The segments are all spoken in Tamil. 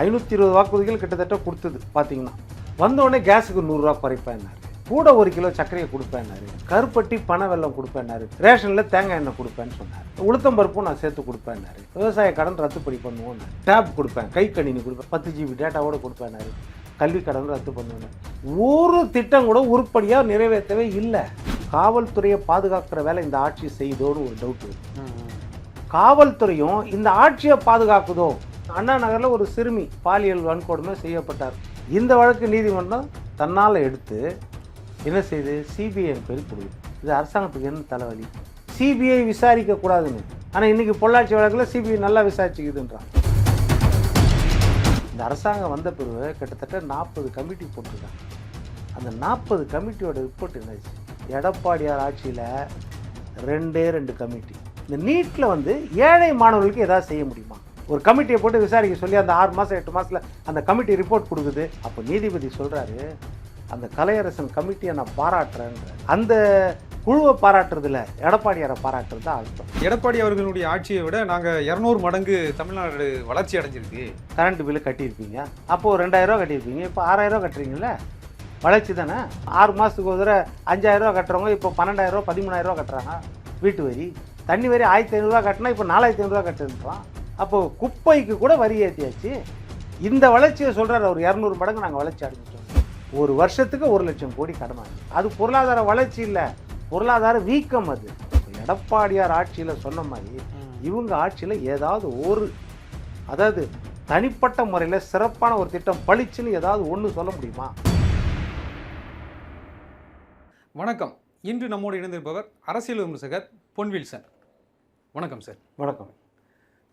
ஐநூற்றி இருபது வாக்குறுதிகள் கிட்டத்தட்ட கொடுத்தது பார்த்தீங்கன்னா வந்தோடனே கேஸுக்கு நூறுரூவா குறைப்பேன்னாரு. கூட ஒரு கிலோ சர்க்கரையை கொடுப்பேன்னாரு. கருப்பட்டி பண வெல்லம் கொடுப்பேன்னாரு. ரேஷனில் தேங்காய் எண்ணெய் கொடுப்பேன்னு சொன்னார். உளுத்தம் பருப்பும் நான் சேர்த்து கொடுப்பேன்னாரு. விவசாய கடன் ரத்துப்படி பண்ணுவோம் டேப் கொடுப்பேன். கை கணினி கொடுப்பேன். பத்து ஜிபி டேட்டாவோட கொடுப்பேன்னாரு. கல்வி கடன் ரத்து பண்ணுவேன் ஒரு திட்டம் கூட உருப்படியாக நிறைவேற்றவே இல்லை. காவல்துறையை பாதுகாக்கிற வேலை இந்த ஆட்சி செய்தோன்னு ஒரு டவுட் காவல்துறையும் இந்த ஆட்சியை பாதுகாக்குதோ? அண்ணா நகரில் ஒரு சிறுமி பாலியல் வன்கொடுமை செய்யப்பட்டார். இந்த வழக்கு நீதிமன்றம் தன்னால் எடுத்து என்ன செய்து? சிபிஐ பேர் கொடுக்குது. இது அரசாங்கத்துக்கு என்ன தலைவலி? சிபிஐ விசாரிக்க கூடாதுன்னு ஆனால் இன்னைக்கு பொள்ளாச்சி வழக்கில் சிபிஐ நல்லா விசாரிச்சுக்குதுன்றான் இந்த அரசாங்கம் வந்த பிறகு கிட்டத்தட்ட நாற்பது கமிட்டி போட்டிருக்காங்க. அந்த நாற்பது கமிட்டியோட ரிப்போர்ட் என்னாச்சு? எடப்பாடியார் ஆட்சியில் ரெண்டே ரெண்டு கமிட்டி. இந்த நீட்டில் வந்து ஏழை மாணவர்களுக்கு ஏதாவது செய்ய முடியுமா? ஒரு கமிட்டியை போட்டு விசாரிக்க சொல்லி அந்த ஆறு மாதம் எட்டு மாதத்தில் அந்த கமிட்டி ரிப்போர்ட் கொடுக்குது. அப்போ நீதிபதி சொல்கிறாரு அந்த கலையரசன் கமிட்டியை நான் பாராட்டுறேன்ற. அந்த குழுவை பாராட்டுறதுல எடப்பாடியாரை பாராட்டுறது தான் அர்த்தம். எடப்பாடி அவர்களுடைய ஆட்சியை விட நாங்கள் இரநூறு மடங்கு தமிழ்நாடு வளர்ச்சி அடைஞ்சிருக்கு. கரண்ட் பில்லு கட்டியிருப்பீங்க அப்போது ரெண்டாயிரரூவா கட்டியிருப்பீங்க இப்போ ஆறாயிரரூவா கட்டுறீங்கல்ல? வளர்ச்சி தானே? ஆறு மாதத்துக்கு ஒரு தடவை அஞ்சாயிரரூவா கட்டுறவங்க இப்போ பன்னெண்டாயிரரூவா பதிமூணாயிரரூவா கட்டுறாங்க. வீட்டு வரி. தண்ணி வரி ஆயிரத்தி ஐநூறுரூவா கட்டினா இப்போ நாலாயிரத்தி ஐநூறுரூவா கட்டுன்றான் அப்போது குப்பைக்கு கூட வரி ஏற்றியாச்சு இந்த வளர்ச்சியை சொல்கிறார் அவர் இரநூறு மடங்கு நாங்கள் வளர்ச்சி அடைஞ்சிட்டோம். ஒரு வருஷத்துக்கு ஒரு லட்சம் கோடி வாங்கி அது பொருளாதார வளர்ச்சி இல்லை. பொருளாதார வீக்கம் அது. எடப்பாடியார் ஆட்சியில் சொன்ன மாதிரி இவங்க ஆட்சியில் ஏதாவது ஒரு அதாவது தனிப்பட்ட முறையில் சிறப்பான ஒரு திட்டம் பளிச்சுன்னு ஏதாவது ஒன்று சொல்ல முடியுமா? வணக்கம். இன்று நம்மோடு இணைந்திருப்பவர் அரசியல் விமர்சகர் பொன்வில்சன். வணக்கம் சார். வணக்கம்.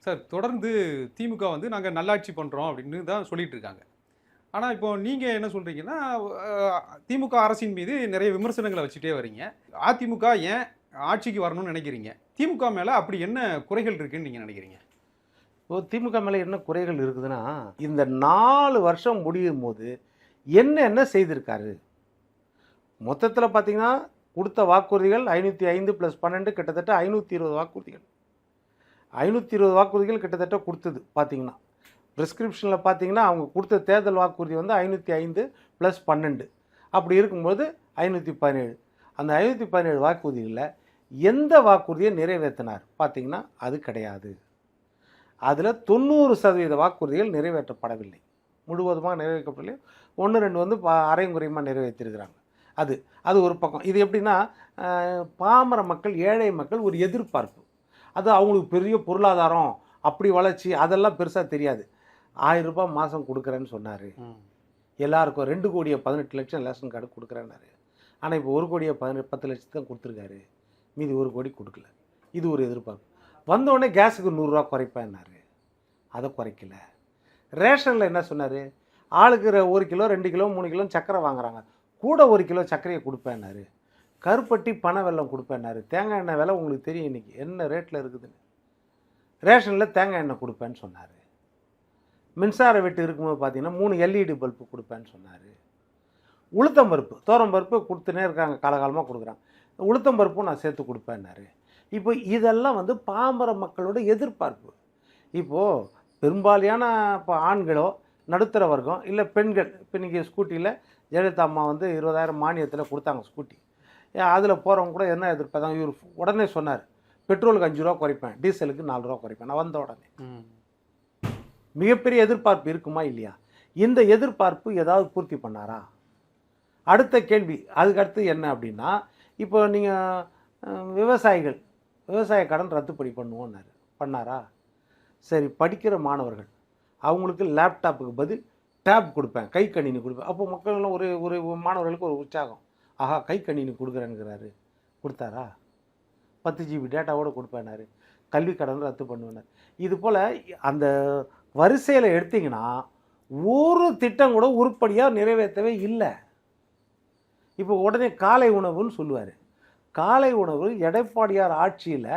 சார் தொடர்ந்து திமுக வந்து நாங்கள் நல்லாட்சி பண்ணுறோம் அப்படின்னு தான் சொல்லிட்டு இருக்காங்க. ஆனால் இப்போ நீங்கள் என்ன சொல்கிறீங்கன்னா திமுக அரசின் மீது நிறைய விமர்சனங்களை வச்சுட்டே வரீங்க. அதிமுக ஏன் ஆட்சிக்கு வரணும்னு நினைக்கிறீங்க? திமுக மேலே அப்படி என்ன குறைகள் இருக்குன்னு நீங்கள் நினைக்கிறீங்க? இப்போ திமுக மேலே என்ன குறைகள் இருக்குதுன்னா இந்த நாலு வருஷம் முடியும் போது என்ன என்ன செய்திருக்காரு? மொத்தத்தில் பார்த்தீங்கன்னா கொடுத்த வாக்குறுதிகள் ஐநூற்றி ஐந்து ப்ளஸ் பன்னெண்டு கிட்டத்தட்ட ஐநூற்றி இருபது வாக்குறுதிகள். ஐநூற்றி இருபது வாக்குறுதிகள் கிட்டத்தட்ட கொடுத்தது பார்த்தீங்கன்னா ப்ரிஸ்கிரிப்ஷனில் பார்த்தீங்கன்னா அவங்க கொடுத்த தேர்தல் வாக்குறுதி வந்து ஐநூற்றி ஐந்து ப்ளஸ் பன்னெண்டு. அப்படி இருக்கும்போது ஐநூற்றி பதினேழு. அந்த ஐநூற்றி பதினேழு வாக்குறுதிகளில் எந்த வாக்குறுதியை நிறைவேற்றினார்? பார்த்தீங்கன்னா அது கிடையாது. அதில் தொண்ணூறு சதவீத வாக்குறுதிகள் நிறைவேற்றப்படவில்லை. முழுவதுமாக நிறைவேற்றப்படவில்லை. ஒன்று ரெண்டு வந்து பா நிறைவேற்றிருக்கிறாங்க. அது அது ஒரு பக்கம். இது எப்படின்னா பாமர மக்கள் ஏழை மக்கள் ஒரு எதிர்பார்ப்பு. அது அவங்களுக்கு பெரிய பொருளாதாரம் அப்படி வளர்ச்சி அதெல்லாம் பெருசாக தெரியாது. ஆயிரம் ரூபாய் மாதம் கொடுக்குறேன்னு சொன்னார். எல்லாருக்கும் ரெண்டு கோடியே பதினெட்டு லட்சம் ரேஷன் கார்டு கொடுக்குறேன்னாரு. ஆனால் இப்போ ஒரு கோடியே பதினெட்டு பத்து லட்சம் தான் கொடுத்துருக்காரு. மீதி ஒரு கோடி கொடுக்கல. இது ஒரு எதிர்பார்ப்பு. வந்தோடனே கேஸுக்கு நூறுரூவா குறைப்பேன்னாரு. அதை குறைக்கல. ரேஷனில் என்ன சொன்னார்? ஆளுக்கு ஒரு கிலோ ரெண்டு கிலோ மூணு கிலோ சர்க்கரை வாங்குறாங்க. கூட ஒரு கிலோ சர்க்கரையை கொடுப்பேன்னாரு. கருப்பட்டி பனை வெல்லம் கொடுப்பேன்னாரு. தேங்காய் எண்ணெய் விலை உங்களுக்கு தெரியும் இன்றைக்கி என்ன ரேட்டில் இருக்குதுன்னு. ரேஷனில் தேங்காய் எண்ணெய் கொடுப்பேன்னு சொன்னார். மின்சார வெட்டு இருக்கும்போது பார்த்தீங்கன்னா மூணு எல்இடி பல்பு கொடுப்பேன்னு சொன்னார். உளுத்தம் பருப்பு தோரம் பருப்பு கொடுத்துனே இருக்காங்க காலகாலமாக கொடுக்குறாங்க. உளுத்தம் பருப்பும் நான் சேர்த்து கொடுப்பேன்னாரு. இப்போ இதெல்லாம் வந்து பாமர மக்களோட எதிர்பார்ப்பு. இப்போது பெரும்பாலான இப்போ ஆண்களோ நடுத்தர வர்க்கம் இல்லை பெண்கள் இப்போ இன்றைக்கி ஸ்கூட்டியில் ஜெயலலிதா அம்மா வந்து இருபதாயிரம் மானியத்தில் கொடுத்தாங்க ஸ்கூட்டி அதில் போகிறவங்க கூட என்ன எதிர்பார்த்தாங்க? இவர் உடனே சொன்னார் பெட்ரோலுக்கு அஞ்சு ரூபா குறைப்பேன் டீசலுக்கு நாலு ரூபா குறைப்பேன். நான் வந்த உடனே. மிகப்பெரிய எதிர்பார்ப்பு இருக்குமா இல்லையா? இந்த எதிர்பார்ப்பு ஏதாவது பூர்த்தி பண்ணாரா? அடுத்த கேள்வி அதுக்கு அடுத்து என்ன அப்படின்னா இப்போ நீங்கள் விவசாயிகள் விவசாய கடன் ரத்துப்படி பண்ணுவோன்னாரு. பண்ணாரா? சரி படிக்கிற மாணவர்கள் அவங்களுக்கு லேப்டாப்புக்கு பதில் டேப் கொடுப்பேன் கை கணினி கொடுப்பேன். அப்போ மக்கள்லாம் ஒரு ஒரு மாணவர்களுக்கு ஒரு உற்சாகம். ஆஹா கை கணினி கொடுக்குறேங்கிறாரு கொடுத்தாரா? பத்து ஜிபி டேட்டாவோட கொடுப்பேனாரு. கல்வி கடன் ரத்து பண்ணுவேனார். இது போல் அந்த வரிசையில் எடுத்தீங்கன்னா ஒரு திட்டம் கூட உருப்படியாக நிறைவேற்றவே இல்லை. இப்போ உடனே காலை உணவுன்னு சொல்லுவார். காலை உணவு எடப்பாடியார் ஆட்சியில்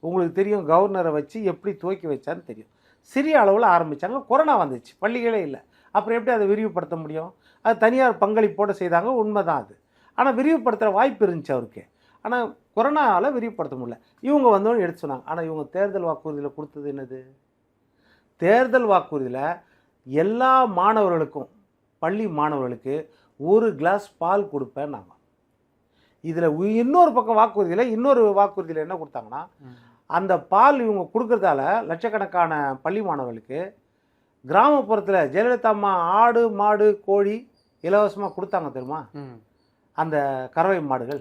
உங்களுக்கு தெரியும் கவர்னரை வச்சு எப்படி துவக்கி வச்சான்னு தெரியும். சிறிய அளவில் ஆரம்பித்தாங்க கொரோனா வந்துச்சு பள்ளிகளே இல்லை. அப்புறம் எப்படி அதை விரிவுபடுத்த முடியும்? அது தனியார் பங்களிப்போடு செய்தாங்க உண்மைதான் அது. ஆனால் விரிவுபடுத்துகிற வாய்ப்பு இருந்துச்சு அவருக்கு. ஆனால் கொரோனாவில் விரிவுபடுத்த முடியல. இவங்க வந்தோன்னு எடுத்து சொன்னாங்க. ஆனால் இவங்க தேர்தல் வாக்குறுதியில் கொடுத்தது என்னது? தேர்தல் வாக்குறுதியில் எல்லா மாணவர்களுக்கும் பள்ளி மாணவர்களுக்கு ஒரு கிளாஸ் பால் கொடுப்பேன் நாங்கள் இதில் இன்னொரு பக்கம் வாக்குறுதியில் இன்னொரு வாக்குறுதியில் என்ன கொடுத்தாங்கன்னா அந்த பால் இவங்க கொடுக்குறதால லட்சக்கணக்கான பள்ளி மாணவர்களுக்கு கிராமப்புறத்தில் ஜெயலலிதா அம்மா ஆடு மாடு கோழி இலவசமாக கொடுத்தாங்க தெரியுமா? அந்த கறவை மாடுகள்.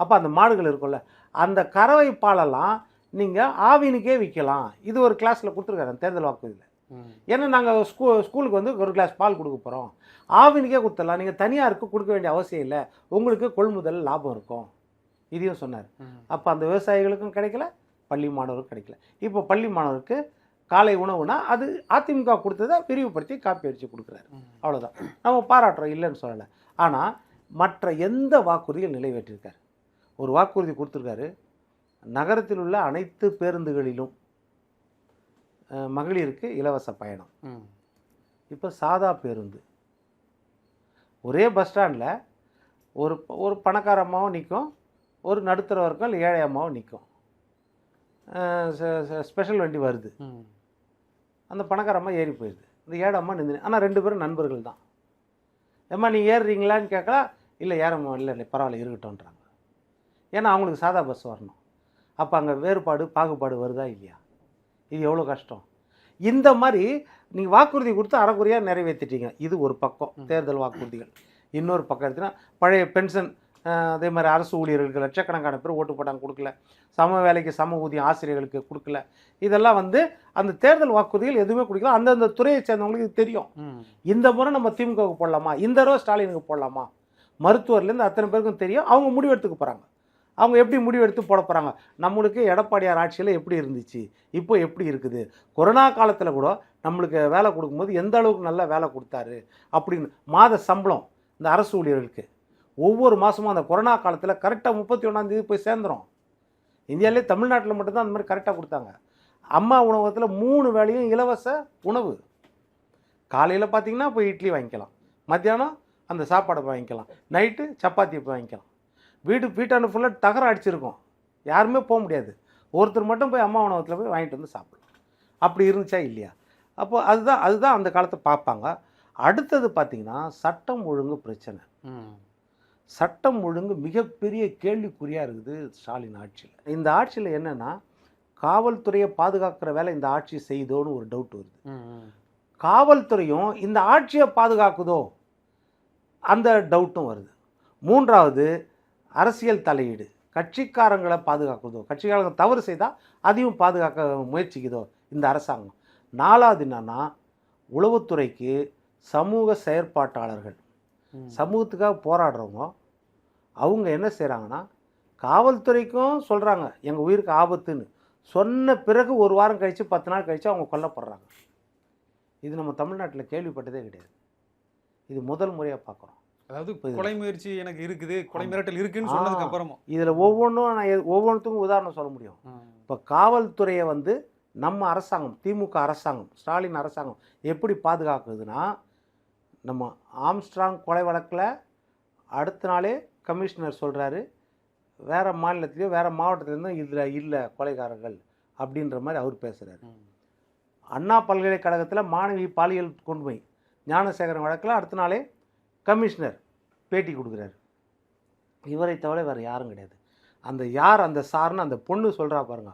அப்போ அந்த மாடுகள் இருக்கும்ல அந்த கறவை பாலெல்லாம் நீங்கள் ஆவினுக்கே விற்கலாம் இது ஒரு கிளாஸில் கொடுத்துருக்காரு தேர்தல் வாக்குறுதியில். ஏன்னா நாங்கள் ஸ்கூ ஸ்கூலுக்கு வந்து ஒரு கிளாஸ் பால் கொடுக்க போகிறோம் ஆவினுக்கே கொடுத்துடலாம். நீங்கள் தனியாருக்கு கொடுக்க வேண்டிய அவசியம் இல்லை. உங்களுக்கு கொள்முதல் லாபம் இருக்கும். இதையும் சொன்னார். அப்போ அந்த விவசாயிகளுக்கும் கிடைக்கல பள்ளி மாணவருக்கும் கிடைக்கல. இப்போ பள்ளி மாணவருக்கு காலை உணவுனா அது அதிமுக கொடுத்ததை விரிவுபடுத்தி காப்பி அடித்து கொடுக்குறாரு. அவ்வளோதான் நம்ம பாராட்டுறோம் இல்லைன்னு சொல்லலை. ஆனால் மற்ற எந்த வாக்குறுதிகள் நிறைவேற்றிருக்காரு. ஒரு வாக்குறுதி கொடுத்துருக்காரு. நகரத்தில் உள்ள அனைத்து பேருந்துகளிலும் மகளிருக்கு இலவச பயணம். இப்போ சாதா பேருந்து. ஒரே பஸ் ஸ்டாண்டில் ஒரு ஒரு பணக்கார அம்மாவும் நிற்கும் ஒரு நடுத்தர வர்க்கம் இல்லை ஏழை அம்மாவும் நிற்கும் ஸ்பெஷல் வண்டி வருது. அந்த பணக்கார அம்மா ஏறி போயிடுது இந்த ஏழை அம்மா நின்று ஆனால் ரெண்டு பேரும் நண்பர்கள் தான். ஏம்மா நீ ஏறுறீங்களான்னு கேட்கலாம் இல்லை ஏறம்மா இல்லை இல்லை பரவாயில்ல இருக்கட்டும்ன்றாங்க. ஏன்னா அவங்களுக்கு சாதா பஸ் வரணும். அப்போ அங்கே வேறுபாடு பாகுபாடு வருதா இல்லையா? இது எவ்வளோ கஷ்டம்? இந்த மாதிரி நீங்கள் வாக்குறுதி கொடுத்து அறக்குறையாக நிறைவேற்றிட்டீங்க இது ஒரு பக்கம். தேர்தல் வாக்குறுதிகள். இன்னொரு பக்கம் எடுத்தீங்கன்னா பழைய பென்ஷன் அதே மாதிரி அரசு ஊழியர்களுக்கு லட்சக்கணக்கான பேர் ஓட்டு போட்டாங்க கொடுக்கல. சம வேலைக்கு சம ஊதியம் ஆசிரியர்களுக்கு கொடுக்கல. இதெல்லாம் வந்து அந்த தேர்தல் வாக்குறுதிகள் எதுவுமே கொடுக்கல. அந்தந்த துறையை சேர்ந்தவங்களுக்கு இது தெரியும். இந்த முறை நம்ம திமுகவுக்கு போடலாமா? இந்த தடவை ஸ்டாலினுக்கு போடலாமா? மருத்துவர்லேருந்து அத்தனை பேருக்கும் தெரியும். அவங்க முடிவெடுத்துக்க போகிறாங்க அவங்க எப்படி முடிவெடுத்து போட போகிறாங்க நம்மளுக்கு எடப்பாடியார் ஆட்சியில் எப்படி இருந்துச்சு? இப்போ எப்படி இருக்குது? கொரோனா காலத்தில் கூட நம்மளுக்கு வேலை கொடுக்கும்போது எந்த அளவுக்கு நல்ல வேலை கொடுத்தாரு? அப்படின்னு மாத சம்பளம் இந்த அரசு ஊழியர்களுக்கு. ஒவ்வொரு மாதமும் அந்த கொரோனா காலத்தில் கரெக்டாக முப்பத்தி ஒன்றாந்தேதி போய் சேர்ந்துரும். இந்தியாவிலே தமிழ்நாட்டில் மட்டும்தான் அந்த மாதிரி கரெக்டாக கொடுத்தாங்க. அம்மா உணவகத்தில் மூணு வேளையும் இலவச உணவு. காலையில் பார்த்தீங்கன்னா போய் இட்லி வாங்கிக்கலாம். மத்தியானம் அந்த சாப்பாடை போய் வாங்கிக்கலாம். நைட்டு சப்பாத்தி போய் வாங்கிக்கலாம். வீடு வீட்டாண்டு ஃபுல்லாக தகரம் அடிச்சிருக்கும். யாருமே போக முடியாது. ஒருத்தர் மட்டும் போய் அம்மா உணவகத்தில் போய் வாங்கிட்டு வந்து சாப்பிடலாம். அப்படி இருந்துச்சா இல்லையா? அப்போ அதுதான் அதுதான் அந்த காலத்தை பார்ப்பாங்க. அடுத்தது பார்த்தீங்கன்னா சட்டம் ஒழுங்கு பிரச்சனை. சட்டம் ஒழுங்கு மிகப்பெரிய கேள்விக்குறியாக இருக்குது ஸ்டாலின் ஆட்சியில். இந்த ஆட்சியில் என்னென்னா காவல்துறையை பாதுகாக்கிற வேலை இந்த ஆட்சி செய்தோன்னு ஒரு டவுட் வருது. காவல்துறையும் இந்த ஆட்சியை பாதுகாக்குதோ? அந்த டவுட்டும் வருது. மூன்றாவது அரசியல் தலையீடு. கட்சிக்காரங்களை பாதுகாக்குதோ? கட்சிக்காரங்க தவறு செய்தால் அதையும் பாதுகாக்க முயற்சிக்குதோ? இந்த அரசாங்கம். நாலாவது என்னன்னா உளவுத்துறைக்கு சமூக செயற்பாட்டாளர்கள். சமூகத்துக்காக போராடுறவங்க அவங்க என்ன செய்கிறாங்கன்னா காவல்துறைக்கும் சொல்கிறாங்க எங்கள் உயிருக்கு ஆபத்துன்னு. சொன்ன பிறகு ஒரு வாரம் கழித்து பத்து நாள் கழித்து அவங்க கொல்லப்படுறாங்க. இது நம்ம தமிழ்நாட்டில் கேள்விப்பட்டதே கிடையாது. இது முதல் முறையாக பார்க்குறோம் அதாவது கொலை முயற்சி எனக்கு இருக்குது கொலை. மிரட்டல் இருக்குன்னு. சொன்னதுக்கு இதில் ஒவ்வொன்றும் நான் ஒவ்வொன்றுத்துக்கும் உதாரணம் சொல்ல முடியும். இப்போ காவல்துறையை வந்து நம்ம அரசாங்கம் திமுக அரசாங்கம் ஸ்டாலின் அரசாங்கம் எப்படி பாதுகாக்குதுன்னா நம்ம ஆம்ஸ்ட்ராங் கொலை வழக்கில் அடுத்த நாளே கமிஷனர் சொல்கிறாரு வேறு மாநிலத்திலையோ வேறு மாவட்டத்துலேருந்தும் இதில் இல்லை கொலைகாரர்கள் அப்படின்ற மாதிரி அவர் பேசுகிறாரு. அண்ணா பல்கலைக்கழகத்தில் மாணவி பாலியல் கொடுமை ஞானசேகரன் வழக்கில் அடுத்த நாளே கமிஷனர் பேட்டி கொடுக்குறாரு. இவரை தவிர வேறு யாரும் கிடையாது. அந்த யார் அந்த சார்னு அந்த பொண்ணு சொல்கிறா பாருங்க.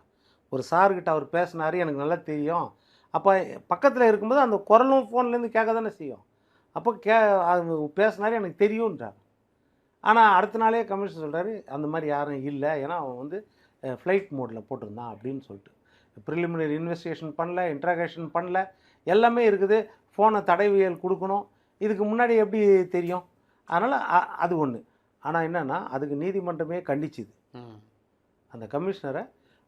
ஒரு சார்கிட்ட அவர் பேசினாரு எனக்கு நல்லா தெரியும். அப்போ பக்கத்தில் இருக்கும்போது அந்த குரலும் ஃபோன்லேருந்து கேட்க தானே செய்யும். அப்போ கே அது பேசினாரு எனக்கு தெரியுன்றார் ஆனால் அடுத்த நாளே கமிஷனர் சொல்கிறாரு அந்த மாதிரி யாரும் இல்லை ஏன்னா அவன் வந்து ஃப்ளைட் மோடில் போட்டிருந்தான் அப்படின்னு சொல்லிட்டு. ப்ரிலிமினரி இன்வெஸ்டிகேஷன் பண்ணல இன்ட்ராகேஷன் பண்ணல எல்லாமே இருக்குது. ஃபோனை தடவியல் கொடுக்கணும். இதுக்கு முன்னாடி எப்படி தெரியும்? அதனால் அது ஒன்று ஆனால் என்னென்னா அதுக்கு நீதிமன்றமே கண்டிச்சுது. அந்த கமிஷனரை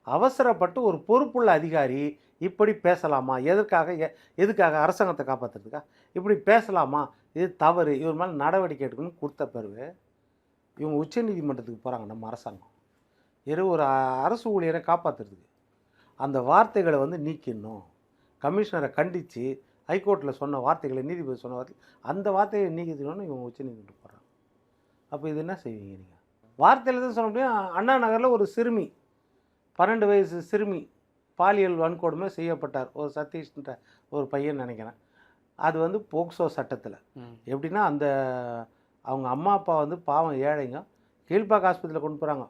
அவசரப்பட்டு ஒரு பொறுப்புள்ள அதிகாரி இப்படி பேசலாமா? எதற்காக எ- எதுக்காக அரசாங்கத்தை காப்பாற்றுறதுக்கா இப்படி பேசலாமா? இது தவறு. இவர் மேலே நடவடிக்கை எடுக்கணும்னு கொடுத்த பிறகு இவங்க உச்சநீதிமன்றத்துக்கு போகிறாங்க நம்ம அரசாங்கம். எது ஒரு அரசு ஊழியரை காப்பாற்றுறதுக்கு அந்த வார்த்தைகளை வந்து நீக்கிடணும். கமிஷனரை கண்டித்து ஹைகோர்ட்டில் சொன்ன வார்த்தைகளை நீதிபதி சொன்ன வார்த்தை அந்த வார்த்தையை நீக்கிக்கணும்னு இவங்க உச்சநீதிமன்றம் போகிறாங்க அப்போ இது என்ன செய்வீங்க நீங்கள் வார்த்தையில் தான் சொல்ல முடியும். அண்ணா நகரில் ஒரு சிறுமி பன்னெண்டு வயசு சிறுமி பாலியல் வன்கொடுமை செய்யப்பட்டார். ஒரு சதீஷ்ன்ற ஒரு பையன் நினைக்கிறேன். அது வந்து போக்சோ சட்டத்தில். எப்படின்னா அந்த அவங்க அம்மா அப்பா வந்து பாவம் ஏழைங்க. கீழ்ப்பாக்க ஆஸ்பத்திரியில் கொண்டு போகிறாங்க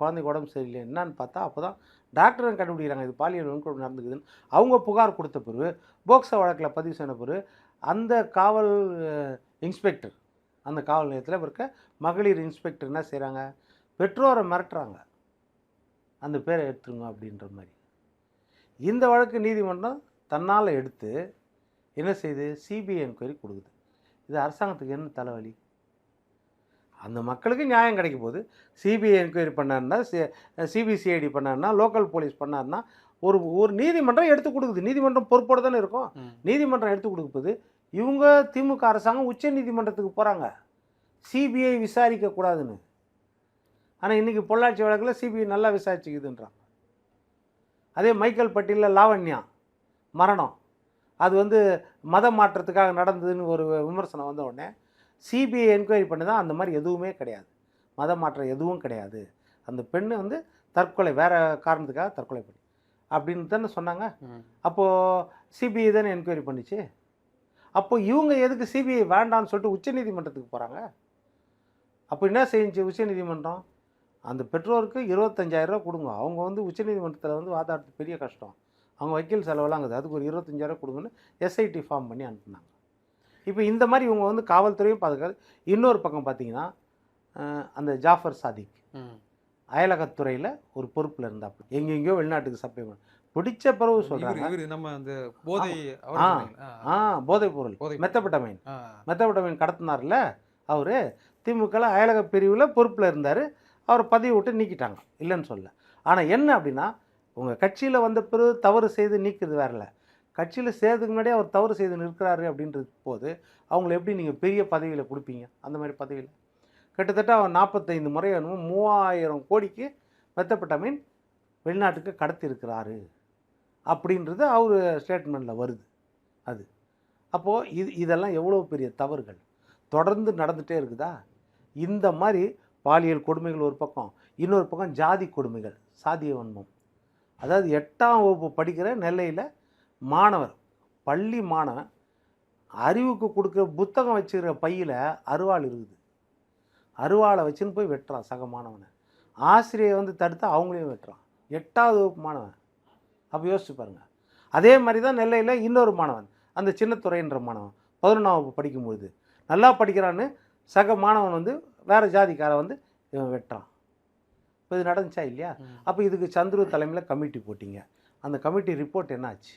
குழந்தைக்கு உடம்பு சரியில்லை. என்னன்னு பார்த்தா அப்போ தான் டாக்டரும் கண்டுபிடிக்கிறாங்க இது பாலியல் வன்கொடுமை நடந்துக்குதுன்னு. அவங்க புகார் கொடுத்த பிறகு போக்சோ வழக்கில் பதிவு செய்த பிறகு அந்த காவல் இன்ஸ்பெக்டர் அந்த காவல் நிலையத்தில் இருக்க மகளிர் இன்ஸ்பெக்டர் என்ன செய்கிறாங்க பெற்றோரை மிரட்டுறாங்க. அந்த பேரை எடுத்துருங்க அப்படின்ற மாதிரி. இந்த வழக்கு நீதிமன்றம் தன்னால் எடுத்து என்ன செய்யுது சிபிஐ என்கொயரி கொடுக்குது. இது அரசாங்கத்துக்கு என்ன தலைவலி? அந்த மக்களுக்கு நியாயம் கிடைக்க போகுது சிபிஐ என்கொயரி பண்ணாருன்னா சிபிசிஐடி பண்ணாருன்னா லோக்கல் போலீஸ் பண்ணாருன்னா ஒரு ஒரு நீதிமன்றம் எடுத்து கொடுக்குது. நீதிமன்றம் பொறுப்போடு தானே இருக்கும். நீதிமன்றம் எடுத்து கொடுக்குது இவங்க திமுக அரசாங்கம் உச்ச நீதிமன்றத்துக்கு போகிறாங்க சிபிஐ விசாரிக்க கூடாதுன்னு. ஆனால் இன்றைக்கி பொள்ளாச்சி வழக்கில் சிபிஐ நல்லா விசாரிச்சுக்குதுன்றாங்க அதே மைக்கேல் பட்டியலில் லாவண்யா மரணம். அது வந்து மத மாற்றத்துக்காக நடந்ததுன்னு ஒரு விமர்சனம் வந்த உடனே சிபிஐ என்கொயரி பண்ணி தான் அந்த மாதிரி எதுவுமே கிடையாது. மத மாற்றம் எதுவும் கிடையாது. அந்த பெண்ணு வந்து தற்கொலை வேற காரணத்துக்காக தற்கொலை பண்ணி அப்படின்னு தானே சொன்னாங்க. அப்போது சிபிஐ தானே என்கொயரி பண்ணிச்சு. அப்போ இவங்க எதுக்கு சிபிஐ வேண்டாம்னு சொல்லிட்டு உச்சநீதிமன்றத்துக்கு போகிறாங்க அப்போ என்ன செஞ்சு உச்சநீதிமன்றம்? அந்த பெற்றோருக்கு இருபத்தஞ்சாயிரம் ரூபா கொடுங்க. அவங்க வந்து உச்சநீதிமன்றத்தில் வந்து வாதாடுறது பெரிய கஷ்டம். அவங்க வக்கீல் செலவெல்லாம் அதுக்கு ஒரு இருபத்தஞ்சாயிரம் கொடுங்கன்னு எஸ்ஐடி ஃபார்ம் பண்ணி அனுப்புனாங்க. இப்போ இந்த மாதிரி இவங்க வந்து காவல்துறையும் பாதுகாது இன்னொரு பக்கம் பார்த்தீங்கன்னா அந்த ஜாஃபர் சாதிக். அயலகத்துறையில் ஒரு பொறுப்பில் இருந்தாப்பு எங்கெங்கேயோ வெளிநாட்டுக்கு சப்ளை பண்ண பிடிச்ச பிறகு சொல்கிறாங்க நம்ம அந்த போதை ஆ. ஆ போதைப் பொருள். மெத்தப்பட்டமைன். மெத்தப்பட்டமைன் கடத்தினார்ல அவர். திமுகவில் அயலக பிரிவில் பொறுப்பில் இருந்தார். அவர் பதவி விட்டு நீக்கிட்டாங்க. இல்லைன்னு சொல்ல ஆனால் என்ன அப்படின்னா உங்கள் கட்சியில் வந்த பிறகு தவறு செய்து நீக்குது வேறல கட்சியில் சேர்றதுக்கு முன்னாடியே அவர் தவறு செய்து நிற்கிறாரு அப்படின்றது போது அவங்கள எப்படி நீங்கள் பெரிய பதவியில் கொடுப்பீங்க? அந்த மாதிரி பதவியில். கிட்டத்தட்ட அவர் நாற்பத்தைந்து முறை மூவாயிரம் கோடிக்கு மெத்தப்பட்ட மீன் வெளிநாட்டுக்கு கடத்தியிருக்கிறாரு. அப்படின்றது அவர் ஸ்டேட்மெண்ட்டில் வருது. அது. அப்போது இது இதெல்லாம் எவ்வளோ பெரிய தவறுகள்? தொடர்ந்து நடந்துகிட்டே இருக்குதா? இந்த மாதிரி பாலியல் கொடுமைகள் ஒரு பக்கம் இன்னொரு பக்கம் ஜாதி கொடுமைகள் சாதிய வன்மம். அதாவது எட்டாம் வகுப்பு படிக்கிற நெல்லையில் மாணவர் பள்ளி மாணவன் அறிவுக்கு கொடுக்குற புத்தகம் வச்சுக்கிற பையில் அருவாள் இருக்குது. அருவாளை வச்சுன்னு போய் வெட்டுறான் சக மாணவனை. ஆசிரியர் வந்து தடுத்து அவங்களையும் வெட்டுறான் எட்டாவது வகுப்பு மாணவன். அப்போ யோசிச்சு பாருங்கள் அதே மாதிரி தான் நெல்லையில் இன்னொரு மாணவன் அந்த சின்னத்துறைன்ற மாணவன் பதினொன்றாம் வகுப்பு படிக்கும்பொழுது. நல்லா படிக்கிறான்னு சக மாணவன் வந்து வேறு ஜாதிக்கார வந்து இவன் வெட்டுறான். இப்போ இது நடந்துச்சா இல்லையா. அப்போ இதுக்கு சந்துரு தலைமையில் கமிட்டி போட்டிங்க. அந்த கமிட்டி ரிப்போர்ட் என்னாச்சு?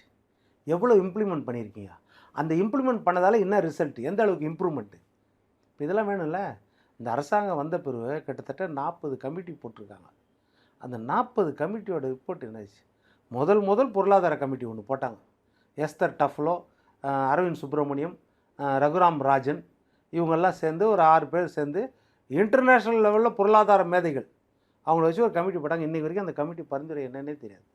எவ்வளோ இம்ப்ளிமெண்ட் பண்ணியிருக்கீங்க அந்த இம்ப்ளிமெண்ட் பண்ணதால் என்ன ரிசல்ட் எந்த அளவுக்கு இம்ப்ரூவ்மெண்ட்டு இப்போ இதெல்லாம் வேணும்ல? இந்த அரசாங்கம் வந்த பிறகு கிட்டத்தட்ட நாற்பது கமிட்டி போட்டிருக்காங்க. அந்த நாற்பது கமிட்டியோட ரிப்போர்ட் என்னாச்சு? முதல் முதல் பொருளாதார கமிட்டி ஒன்று போட்டாங்க. எஸ்தர் டஃப்லோ அரவிந்த் சுப்பிரமணியம் ரகுராம் ராஜன் இவங்கெல்லாம் சேர்ந்து ஒரு ஆறு பேர் சேர்ந்து இன்டர்நேஷ்னல் லெவலில் பொருளாதார மேதைகள். அவங்கள வச்சு ஒரு கமிட்டி போட்டாங்க. இன்னைக்கு வரைக்கும் அந்த கமிட்டி பரிந்துரை என்னன்னே தெரியாது.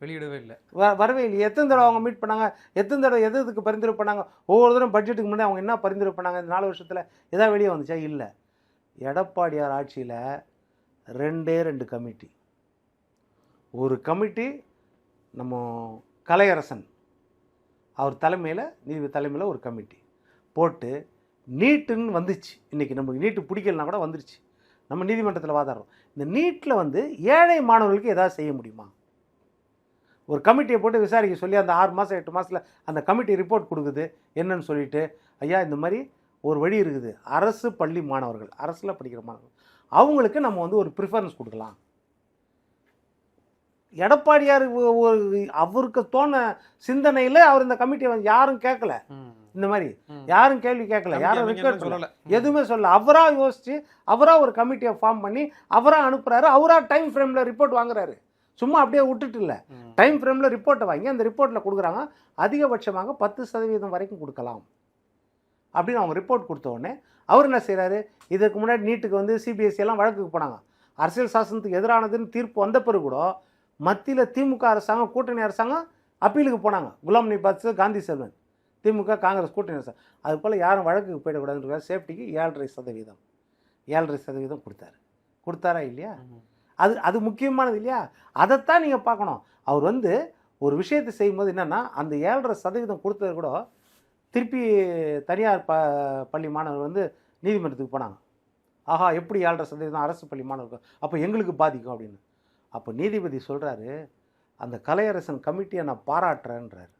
வெளியிடவே இல்லை. வ வரவே இல்லையே. எத்தனை தடவை அவங்க மீட் பண்ணாங்க? எத்தனை தடவை எது எதுக்கு பரிந்துரை பண்ணாங்க? ஒவ்வொரு தடவை பட்ஜெட்டுக்கு முன்னாடி அவங்க என்ன பரிந்துரை பண்ணாங்க? இந்த நாலு வருஷத்தில் எதாவது வெளியே வந்துச்சா? இல்லை. எடப்பாடியார் ஆட்சியில் ரெண்டே ரெண்டு கமிட்டி ஒரு கமிட்டி நம்ம கலையரசன். அவர் தலைமையில் நீதி தலைமையில் ஒரு கமிட்டி போட்டு நீட்டுன்னு வந்துச்சு. இன்றைக்கி நமக்கு நீட்டு பிடிக்கலனா கூட வந்துருச்சு. நம்ம நீதிமன்றத்தில் வாதாடுறோம். இந்த நீட்டில் வந்து ஏழை மாணவர்களுக்கு எதாவது செய்ய முடியுமா? ஒரு கமிட்டியை போட்டு விசாரிக்க சொல்லி அந்த ஆறு மாதம் எட்டு மாதத்தில் அந்த கமிட்டி ரிப்போர்ட் கொடுக்குது. என்னன்னு சொல்லிட்டு ஐயா இந்த மாதிரி ஒரு வழி இருக்குது. அரசு பள்ளி மாணவர்கள் அரசில் படிக்கிற மாணவர்கள் அவங்களுக்கு நம்ம வந்து ஒரு ப்ரிஃபரன்ஸ் கொடுக்கலாம். எடப்பாடியார் ஒரு அவருக்கு தோண சிந்தனையில் அவர் இந்த கமிட்டியை வந்து யாரும் கேட்கல இந்த மாதிரி. யாரும் கேள்வி கேட்கல யாரும் ரிக்வெஸ்ட் சொல்லல. எதுவுமே சொல்ல அவரா யோசிச்சு அவரா ஒரு கமிட்டியை ஃபார்ம் பண்ணி அவரா அனுப்புறாரு அவரா டைம் ஃப்ரேம்ல ரிப்போர்ட் வாங்குறாரு. சும்மா அப்படியே விட்டுட்டு இல்லை. டைம் ஃப்ரேமில் ரிப்போர்ட்டை வாங்கி அந்த ரிப்போர்ட்டில் கொடுக்குறாங்க. அதிகபட்சமாக பத்து சதவீதம் வரைக்கும் கொடுக்கலாம். அப்படின்னு அவங்க ரிப்போர்ட் கொடுத்த உடனே அவர் என்ன செய்கிறாரு இதுக்கு முன்னாடி நீட்டுக்கு வந்து சிபிஎஸ்சி எல்லாம் வழக்குக்கு போனாங்க. அரசியல் சாசனத்துக்கு எதிரானதுன்னு தீர்ப்பு வந்த பிறகு கூட மத்தியில் திமுக அரசாங்கம் கூட்டணி அரசாங்கம் அப்பீலுக்கு போனாங்க. குலாம் நபி பாத்ஸ் காந்தி செல்வன். திமுக காங்கிரஸ் கூட்டணி அரசாங்கம் அது போல் யாரும் வழக்குக்கு போயிடக்கூடாதுன்ற சேஃப்டிக்கு ஏழரை சதவீதம். ஏழரை சதவீதம் கொடுத்தாரு. கொடுத்தாரா இல்லையா. அது அது முக்கியமானது இல்லையா? அதைத்தான் நீங்கள் பார்க்கணும். அவர் வந்து ஒரு விஷயத்தை செய்யும்போது என்னென்னா அந்த ஏழரை சதவீதம் கொடுத்தது கூட திருப்பி தனியார் ப பள்ளி மாணவர் வந்து நீதிமன்றத்துக்கு போனாங்க. ஆஹா எப்படி ஏழரை சதவீதம் அரசு பள்ளி மாணவர்கள் அப்போ எங்களுக்கு பாதிக்கும் அப்படின்னு. அப்போ நீதிபதி சொல்கிறாரு அந்த கலையரசன் கமிட்டியை நான் பாராட்டுறேன்றார்.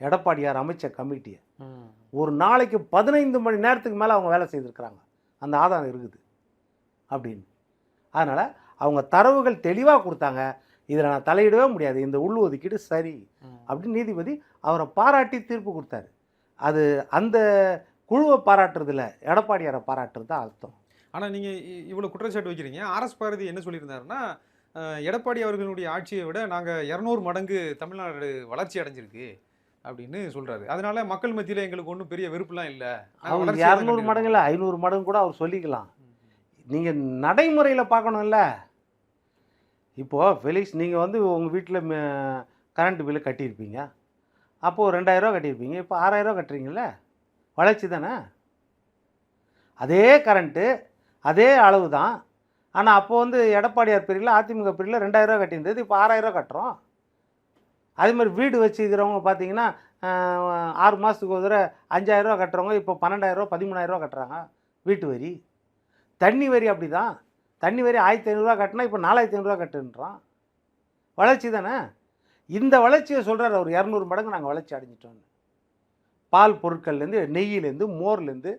எடப்பாடியார் அமைச்ச கமிட்டியை. ஒரு நாளைக்கு பதினைந்து மணி நேரத்துக்கு மேலே அவங்க வேலை செய்திருக்கிறாங்க. அந்த ஆதாரம் இருக்குது. அப்படின்னு. அதனால் அவங்க தரவுகள் தெளிவாக கொடுத்தாங்க. இதில் நான் தலையிடவே முடியாது. இந்த உள் ஒதுக்கீடு சரி. அப்படின்னு நீதிபதி அவரை பாராட்டி தீர்ப்பு கொடுத்தாரு. அது அந்த குழுவை பாராட்டுறதுல எடப்பாடியாரை பாராட்டுறது தான் அர்த்தம். ஆனா நீங்க இ- இவ்வளவு குற்றச்சாட்டு வைக்கிறீங்க. ஆர்எஸ் பாரதி என்ன சொல்லியிருந்தாருன்னா எடப்பாடி அவர்களுடைய ஆட்சியை விட நாங்க இரநூறு மடங்கு தமிழ்நாடு வளர்ச்சி அடைஞ்சிருக்கு. அப்படின்னு சொல்றாரு. அதனால மக்கள் மத்தியில எங்களுக்கு ஒன்றும் பெரிய வெறுப்புலாம் இல்லை. அவங்க இரநூறு. மடங்கு இல்லை ஐநூறு மடங்கு கூட அவர் சொல்லிக்கலாம். நீங்கள் நடைமுறையில் பார்க்கணும்ல. இப்போது ஃபெலிக்ஸ் நீங்கள் வந்து உங்கள் வீட்டில் கரண்ட் பில்லு கட்டியிருப்பீங்க. அப்போது ரெண்டாயிரரூவா கட்டியிருப்பீங்க. இப்போ ஆறாயிரரூவா கட்டுறீங்கல்ல. வளர்ச்சி தானே? அதே கரண்ட்டு அதே அளவு தான். ஆனால் அப்போ வந்து எடப்பாடியார் பிரிவில் அதிமுக பிரிவில் ரெண்டாயிரரூவா கட்டியிருந்தது. இப்போ ஆறாயிரரூவா கட்டுறோம். அதே மாதிரி வீடு வச்சுக்கிறவங்க பார்த்தீங்கன்னா ஆறு மாதத்துக்கு ஒரு தடவை அஞ்சாயிரரூவா கட்டுறவங்க இப்போ பன்னெண்டாயிரரூவா பதிமூணாயிரரூவா கட்டுறாங்க வீட்டு வரி. தண்ணி வரி அப்படி தான் தண்ணி வரி ஆயிரத்தி ஐநூறுரூவா கட்டினா இப்போ நாலாயிரத்தி ஐநூறுரூவா கட்டுன்றான். வளர்ச்சி தானே? இந்த வளர்ச்சியை சொல்கிறார் ஒரு இரநூறு மடங்கு நாங்கள் வளர்ச்சி அடைஞ்சிட்டோன்னு பால் பொருட்கள்லேருந்து நெய்யிலேருந்து மோர்லேருந்து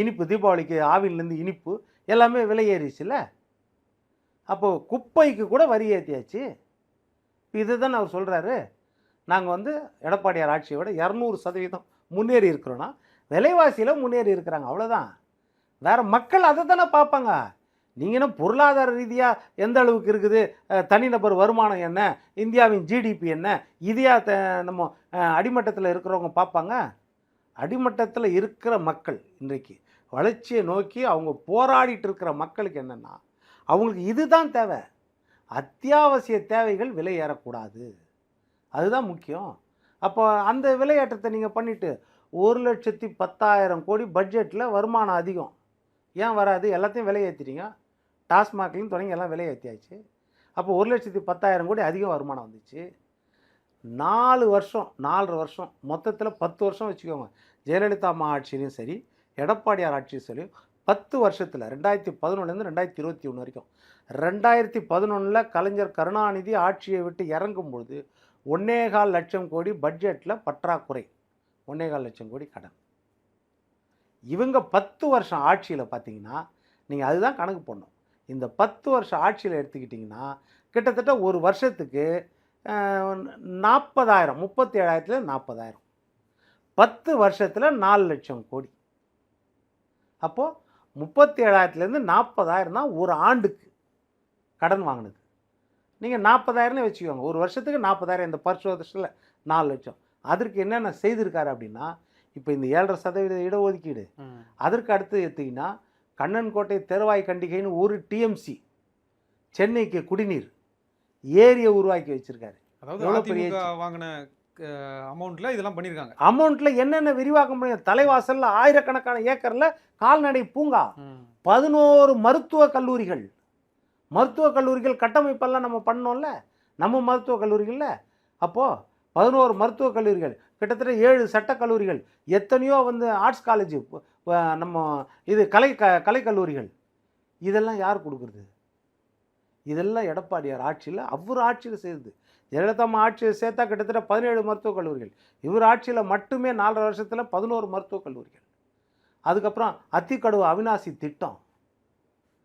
இனிப்பு தீபாவளிக்கு ஆவின்லேருந்து இனிப்பு எல்லாமே விலை ஏறிச்சுல அப்போது குப்பைக்கு கூட வரி ஏற்றியாச்சு இது தான் அவர் சொல்கிறாரு நாங்கள் வந்து எடப்பாடியார் ஆட்சியை விட இரநூறு சதவீதம் முன்னேறி இருக்கிறோன்னா விலைவாசியில் முன்னேறி இருக்கிறாங்க. அவ்வளோதான் வேறு மக்கள் அதை தானே பார்ப்பாங்க. நீங்கள் என்ன பொருளாதார ரீதியாக எந்த அளவுக்கு இருக்குது? தனிநபர் வருமானம் என்ன? இந்தியாவின் ஜிடிபி என்ன? இதையா த நம்ம அடிமட்டத்தில் இருக்கிறவங்க பார்ப்பாங்க. அடிமட்டத்தில் இருக்கிற மக்கள் இன்றைக்கு வளர்ச்சியை நோக்கி அவங்க போராடிட்டு இருக்கிற மக்களுக்கு என்னென்னா அவங்களுக்கு இதுதான் தேவை. அத்தியாவசிய தேவைகள் விலை ஏறக்கூடாது. அதுதான் முக்கியம். அப்போ அந்த விலையேற்றத்தை நீங்கள் பண்ணிவிட்டு ஒரு லட்சத்தி பத்தாயிரம் கோடி பட்ஜெட்டில் வருமானம் அதிகம். ஏன் வராது? எல்லாத்தையும் விலை ஏற்றிட்டீங்க டாஸ்மாக்லையும் தொடங்கி எல்லாம் விலை ஏற்றியாச்சு அப்போ ஒரு லட்சத்தி பத்தாயிரம் கோடி அதிகம் வருமானம் வந்துச்சு. நாலு வருஷம் நாலரை வருஷம் மொத்தத்தில் பத்து வருஷம் வச்சுக்கோங்க. ஜெயலலிதா அம்மா ஆட்சியிலையும் சரி எடப்பாடியார் ஆட்சியும் சரி பத்து வருஷத்தில் ரெண்டாயிரத்தி பதினொன்றுலேருந்து ரெண்டாயிரத்தி இருபத்தி ஒன்று வரைக்கும் ரெண்டாயிரத்தி பதினொன்றில் கலைஞர் கருணாநிதி ஆட்சியை விட்டு இறங்கும் பொழுது ஒன்னேகால் லட்சம் கோடி பட்ஜெட்டில் பற்றாக்குறை. ஒன்னேகால் லட்சம் கோடி கடன். இவங்க பத்து வருஷம் ஆட்சியில் பார்த்தீங்கன்னா நீங்கள் அதுதான் கணக்கு பண்ணணும் இந்த பத்து வருஷம் ஆட்சியில் எடுத்துக்கிட்டிங்கன்னா கிட்டத்தட்ட ஒரு வருஷத்துக்கு நாற்பதாயிரம் முப்பத்தி ஏழாயிரத்தில் நாற்பதாயிரம் பத்து வருஷத்தில் நாலு லட்சம் கோடி. அப்போது முப்பத்தி ஏழாயிரத்துலேருந்து நாற்பதாயிரம் தான் ஒரு ஆண்டுக்கு. கடன் வாங்கினது. நீங்கள் நாற்பதாயிரம்னு வச்சுக்கோங்க. ஒரு வருஷத்துக்கு நாற்பதாயிரம் இந்த பர்ஷ வருஷத்தில் நாலு லட்சம். அதற்கு என்னென்ன செய்திருக்காரு அப்படின்னா இப்போ இந்த ஏழரை சதவீத இடஒதுக்கீடு. அதற்கு அடுத்து எடுத்தீங்கன்னா கண்ணன் கோட்டை தெருவாய் கண்டிகைன்னு ஒரு டிஎம்சி சென்னைக்கு குடிநீர் ஏரியை உருவாக்கி வச்சிருக்காரு. அதாவது வாங்கின அமௌண்ட்ல இதெல்லாம் பண்ணியிருக்காங்க அமௌண்ட்ல என்னென்ன விரிவாக்கம் பண்ணி தலைவாசல்ல ஆயிரக்கணக்கான ஏக்கர்ல கால்நடை பூங்கா பதினோரு மருத்துவ கல்லூரிகள் மருத்துவ கல்லூரிகள் கட்டமைப்பெல்லாம் நம்ம பண்ணோம்ல. நம்ம மருத்துவ கல்லூரிகளில். அப்போது பதினோரு மருத்துவக் கல்லூரிகள் கிட்டத்தட்ட ஏழு சட்டக் கல்லூரிகள் எத்தனையோ வந்து ஆர்ட்ஸ் காலேஜ் நம்ம இது கலை க கலைக்கல்லூரிகள் இதெல்லாம் யார் கொடுக்குறது? இதெல்லாம் எடப்பாடியார் ஆட்சியில் அவர் ஆட்சியில் செய்யுது ஜெயலலிதா ஆட்சியில் சேர்த்தா கிட்டத்தட்ட பதினேழு மருத்துவக் கல்லூரிகள். இவர் ஆட்சியில் மட்டுமே நாலரை வருஷத்தில் பதினோரு மருத்துவக் கல்லூரிகள். அதுக்கப்புறம் அத்திக்கடுவு அவினாசி திட்டம்.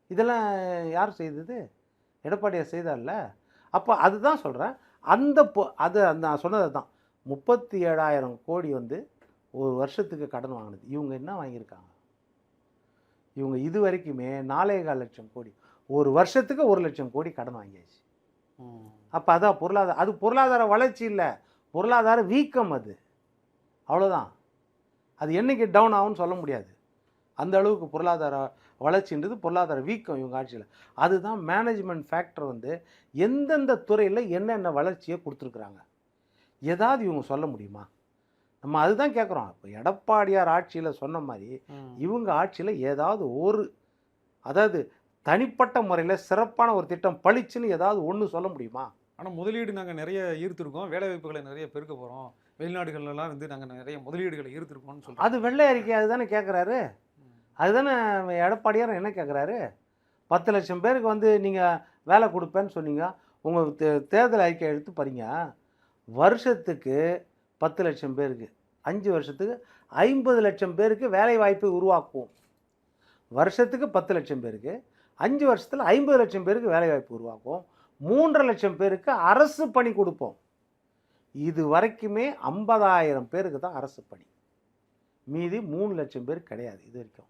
இதெல்லாம் யார் செய்தது? எடப்பாடியார் செய்தார்ல? அப்போ அதுதான் சொல்கிறேன் அந்த பொ- அது அந்த நான் சொன்னது தான் முப்பத்தி ஏழாயிரம் கோடி வந்து ஒரு வருஷத்துக்கு கடன் வாங்கினது. இவங்க என்ன வாங்கியிருக்காங்க? இவங்க இது வரைக்குமே நாலேகால் லட்சம் கோடி. ஒரு வருஷத்துக்கு ஒரு லட்சம் கோடி கடன் வாங்கியாச்சு. அப்போ அதான் பொருளாதார அது பொருளாதார வளர்ச்சி இல்லை. பொருளாதார வீக்கம் அது. அவ்வளோதான் அது என்னைக்கு டவுன் ஆகும்னு சொல்ல முடியாது. அந்த அளவுக்கு பொருளாதார வளர்ச்சின்றது பொருளாதார வீக்கம் இவங்க ஆட்சியில். அதுதான் மேனேஜ்மெண்ட் ஃபேக்டர் வந்து எந்தெந்த துறையில் என்னென்ன வளர்ச்சியை கொடுத்துருக்குறாங்க. ஏதாவது இவங்க சொல்ல முடியுமா? நம்ம அதுதான் கேட்குறோம் இப்போ எடப்பாடியார் ஆட்சியில் சொன்ன மாதிரி இவங்க ஆட்சியில் ஏதாவது ஒரு அதாவது தனிப்பட்ட முறையில் சிறப்பான ஒரு திட்டம் பளிச்சுன்னு ஏதாவது ஒன்று சொல்ல முடியுமா? ஆனா முதலீடு நாங்க நிறைய ஈர்த்திருக்கோம். வேலை வாய்ப்புகளை நிறைய பெருக்க போறோம். வெளிநாடுகள்லாம் வந்து நாங்க நிறைய முதலீடுகளை ஈர்த்திருக்கோம்னு சொல்றாங்க அது வெள்ளை அறிக்கை அதுதானே கேட்குறாரு அதுதானே எடப்பாடியார் என்ன கேட்குறாரு பத்து லட்சம் பேருக்கு வந்து நீங்கள் வேலை கொடுப்பேன்னு சொன்னீங்க. உங்கள் தே தேர்தல் அறிக்கை எடுத்து பாருங்க வருஷத்துக்கு பத்து லட்சம் பேருக்கு அஞ்சு வருஷத்துக்கு ஐம்பது லட்சம் பேருக்கு வேலை வாய்ப்பை உருவாக்குவோம். வருஷத்துக்கு பத்து லட்சம் பேருக்கு அஞ்சு வருஷத்தில் ஐம்பது லட்சம் பேருக்கு வேலை வாய்ப்பு உருவாக்குவோம். மூன்றரை லட்சம் பேருக்கு அரசு பணி கொடுப்போம். இது வரைக்குமே ஐம்பதாயிரம் பேருக்கு தான் அரசு பணி. மீதி மூணு லட்சம் பேர் கிடையாது இது வரைக்கும்.